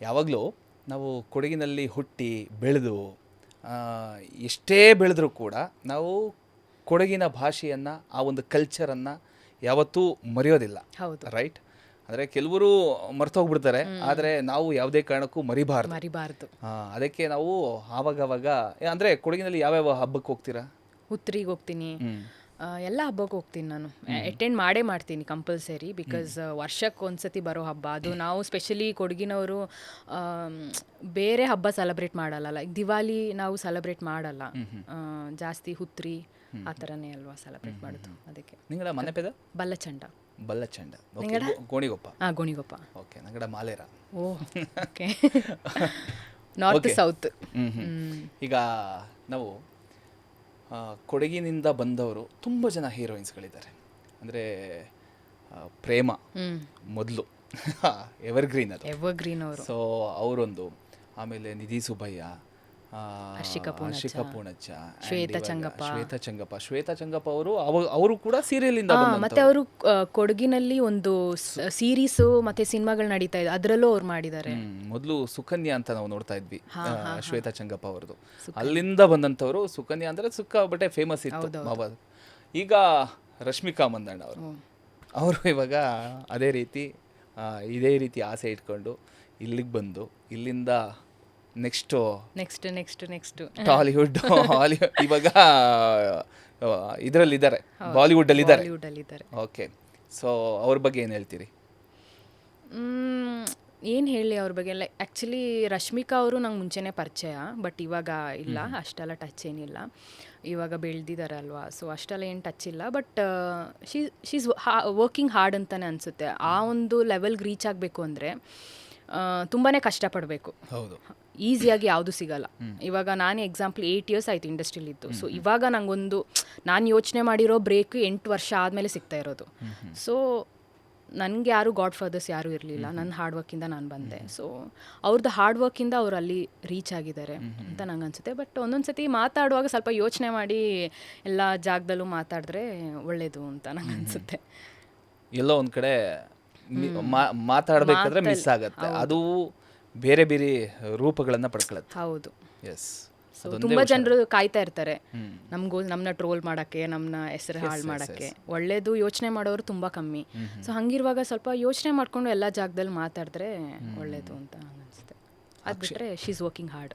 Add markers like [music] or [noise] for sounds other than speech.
ಯಾವಾಗಲೂ ನಾವು ಕೊಡಗಿನಲ್ಲಿ ಹುಟ್ಟಿ ಬೆಳೆದು ಎಷ್ಟೇ ಬೆಳೆದರೂ ಕೂಡ ನಾವು ಕೊಡಗಿನ ಭಾಷೆಯನ್ನು ಆ ಒಂದು ಕಲ್ಚರನ್ನು ಯಾವತ್ತೂ ಮರೆಯೋದಿಲ್ಲ. ಹೌದು. ರೈಟ್ ಅಂದರೆ ಕೆಲವರು ಮರ್ತೋಗ್ಬಿಡ್ತಾರೆ ಆದರೆ ನಾವು ಯಾವುದೇ ಕಾರಣಕ್ಕೂ ಮರಿಬಾರ್ದು. ಮರಿಬಾರ್ದು. ಅದಕ್ಕೆ ನಾವು ಆವಾಗವಾಗ ಅಂದರೆ ಕೊಡಗಿನಲ್ಲಿ ಯಾವ್ಯಾವ ಹಬ್ಬಕ್ಕೆ ಹೋಗ್ತೀರಾ? ಹುತ್ರಿಗೆ ಹೋಗ್ತೀನಿ. ಎಲ್ಲ ಹಬ್ಬಕ್ಕೆ ಹೋಗ್ತೀನಿ ನಾನು. ಅಟೆಂಡ್ ಮಾಡೇ ಮಾಡ್ತೀನಿ ಕಂಪಲ್ಸರಿ ಬಿಕಾಸ್ ವರ್ಷಕ್ಕೆ ಒಂದ್ಸತಿ ಬರೋ ಹಬ್ಬ. ಅದು ನಾವು ಸ್ಪೆಷಲಿ ಕೊಡಗಿನವರು ಬೇರೆ ಹಬ್ಬ ಸೆಲೆಬ್ರೇಟ್ ಮಾಡಲ್ಲ. ಲೈಕ್ ದಿವಾಲಿ ನಾವು ಸೆಲೆಬ್ರೇಟ್ ಮಾಡಲ್ಲ. ಜಾಸ್ತಿ ಹುತ್ರಿ ಆ ಥರನೇ ಅಲ್ವಾ ಸೆಲೆಬ್ರೇಟ್ ಮಾಡೋದು ಅದಕ್ಕೆ. ನಿಂಗಡ ಮನೆ ಪೇದ? ಬಲ್ಲಚಂಡ. ಬಲ್ಲಚಂಡ. ಗೋಣಿಗೊಪ್ಪ. ಹಾಂ ಗೋಣಿಗೊಪ್ಪ. ಓಕೆ ನಂಗಡ ಮಾಲೇರ. ಓ ಓಕೆ ನಾರ್ತ್ ಸೌತ್. ಈಗ ನಾವು ಕೊಡಗಿನಿಂದ ಬಂದವರು ತುಂಬ ಜನ ಹೀರೋಯಿನ್ಸ್ಗಳಿದ್ದಾರೆ ಅಂದರೆ ಪ್ರೇಮ ಮೊದಲು. [laughs] ಎವರ್ಗ್ರೀನ್ ಅದು. ಎವರ್ಗ್ರೀನ್ ಅವರು. ಸೊ ಅವರೊಂದು. ಆಮೇಲೆ ನಿಧಿ ಸುಬ್ಬಯ್ಯ ಹರ್ಷಿಕಾ ಪೂಣಚ್ಚ, ಹರ್ಷಿಕಾ ಪೂಣಚ್ಚ and ಶ್ವೇತಾ ಇವಾಗ ಚಂಗಪ್ಪ. ಶ್ವೇತಾ ಚಂಗಪ್ಪ. ಶ್ವೇತಾ ಚಂಗಪ್ಪ ಅವರು ಅವರು ಕೂಡ ಸೀರಿಯಲಿಂದ ಹಾ, ಮತ್ತೆ ಅವರು ಕೊಡಗಿನಲ್ಲಿ ಒಂದು ಸೀರೀಸ್ ಮತ್ತೆ ಸಿನಿಮಾಗಳು ನಡೀತಾ ಇದೆ. ಅದರಲ್ಲೂ ಅವ್ರು ಮಾಡಿದ್ದಾರೆ. ಮೊದಲು ಸುಕನ್ಯಾ ಅಂತ ನಾವು ನೋಡ್ತಾ ಇದ್ವಿ. ಆ, ಶ್ವೇತಾ ಚಂಗಪ್ಪ ಅವರದು ಅಲ್ಲಿಂದ ಬಂದಂತವರು ಸುಕನ್ಯಾ ಅಂದ್ರೆ ಸಿಕ್ಕಾಪಟ್ಟೆ ಫೇಮಸ್ ಇತ್ತು ಈಗ ರಶ್ಮಿಕಾ ಮಂದಣ್ಣ ಅವರು. ಅವರು ಇವಾಗ ಅದೇ ರೀತಿ ಆ, ಇದೇ ರೀತಿ ಆಸೆ ಇಟ್ಕೊಂಡು ಇಲ್ಲಿಗೆ ಬಂದು ಇಲ್ಲಿಂದ next. Next next next. Tollywood Hollywood. [laughs] ಇವಾಗ ಬಾಲಿವುಡ್ಡಲ್ಲಿ ಇದ್ದಾರೆ ಬಾಲಿವುಡ್ ಅಲ್ಲಿ ಇದ್ದಾರೆ ಓಕೆ. ಸೊ ಅವ್ರ ಬಗ್ಗೆ ಏನು ಹೇಳ್ತೀರಿ? ಏನು ಹೇಳಿ ಅವ್ರ ಬಗ್ಗೆ? ಎಲ್ಲ ಆ್ಯಕ್ಚುಲಿ ರಶ್ಮಿಕಾ ಅವರು ನಂಗೆ ಮುಂಚೆನೇ ಪರಿಚಯ ಬಟ್ ಇವಾಗ ಇಲ್ಲ ಅಷ್ಟೆಲ್ಲ ಟಚ್ ಏನಿಲ್ಲ. ಇವಾಗ ಬೆಳೆದಿದ್ದಾರೆ ಅಲ್ವಾ? ಸೊ ಅಷ್ಟೆಲ್ಲ ಏನು ಟಚ್ ಇಲ್ಲ but she she's working hard ಅಂತಲೇ ಅನಿಸುತ್ತೆ. ಆ ಒಂದು ಲೆವೆಲ್ಗೆ ರೀಚ್ ಆಗಬೇಕು ಅಂದರೆ ತುಂಬಾ ಕಷ್ಟಪಡಬೇಕು. ಹೌದು. ಈಸಿಯಾಗಿ ಯಾವುದು ಸಿಗಲ್ಲ. ಇವಾಗ ನಾನು ಎಕ್ಸಾಂಪಲ್ ಏಯ್ಟ್ ಇಯರ್ಸ್ ಆಯಿತು ಇಂಡಸ್ಟ್ರಿಲಿದ್ದು ಸೊ ಇವಾಗ ನಂಗೊಂದು ನಾನು ಯೋಚನೆ ಮಾಡಿರೋ ಬ್ರೇಕ್ ಎಂಟು ವರ್ಷ ಆದಮೇಲೆ ಸಿಗ್ತಾ ಇರೋದು. ಸೊ ನನಗೆ ಯಾರು ಗಾಡ್ ಫಾದರ್ಸ್ ಯಾರೂ ಇರಲಿಲ್ಲ. ನನ್ನ ಹಾರ್ಡ್ ವರ್ಕಿಂದ ನಾನು ಬಂದೆ. ಸೊ ಅವ್ರದ್ದು ಹಾರ್ಡ್ ವರ್ಕಿಂದ ಅವ್ರು ಅಲ್ಲಿ ರೀಚ್ ಆಗಿದ್ದಾರೆ ಅಂತ ನಂಗೆ ಅನ್ಸುತ್ತೆ ಬಟ್ ಒಂದೊಂದು ಸತಿ ಮಾತಾಡುವಾಗ ಸ್ವಲ್ಪ ಯೋಚನೆ ಮಾಡಿ ಎಲ್ಲ ಜಾಗದಲ್ಲೂ ಮಾತಾಡಿದ್ರೆ ಒಳ್ಳೇದು ಅಂತ ನಂಗೆ ಅನಿಸುತ್ತೆ ಎಲ್ಲೋ ಒಂದು ಕಡೆ ಮಾತಾಡ್ಬೇಕಾದ್ರೆ ಮಿಸ್ ಆಗುತ್ತೆ. ಅದು ಬೇರೆ ಬೇರೆ ರೂಪಗಳನ್ನ ಪಡ್ಕೊಳ್ಳುತ್ತೆ ಹೌದು. ಎಸ್ ತುಂಬಾ ಜನರು ಕಾಯ್ತಾ ಇರ್ತಾರೆ. ನಮಗೂ ನಮ್ಮನ್ನ ಟ್ರೋಲ್ ಮಾಡಕ್ಕೆ ನಮ್ಮನ್ನ ಹೆಸರು ಹಾಳು ಮಾಡಕ್ಕೆ. ಒಳ್ಳೇದು ಯೋಚನೆ ಮಾಡೋರು ತುಂಬಾ ಕಮ್ಮಿ. ಸೊ ಹಂಗಿರುವಾಗ ಸ್ವಲ್ಪ ಯೋಚನೆ ಮಾಡ್ಕೊಂಡು ಎಲ್ಲ ಜಾಗದಲ್ಲಿ ಮಾತಾಡಿದ್ರೆ ಒಳ್ಳೇದು ಅಂತ ಅನ್ಸುತ್ತೆ. ಅದ್ಬಿಟ್ರೆ ಶಿ ಶೀಸ್ ವರ್ಕಿಂಗ್ ಹಾರ್ಡ್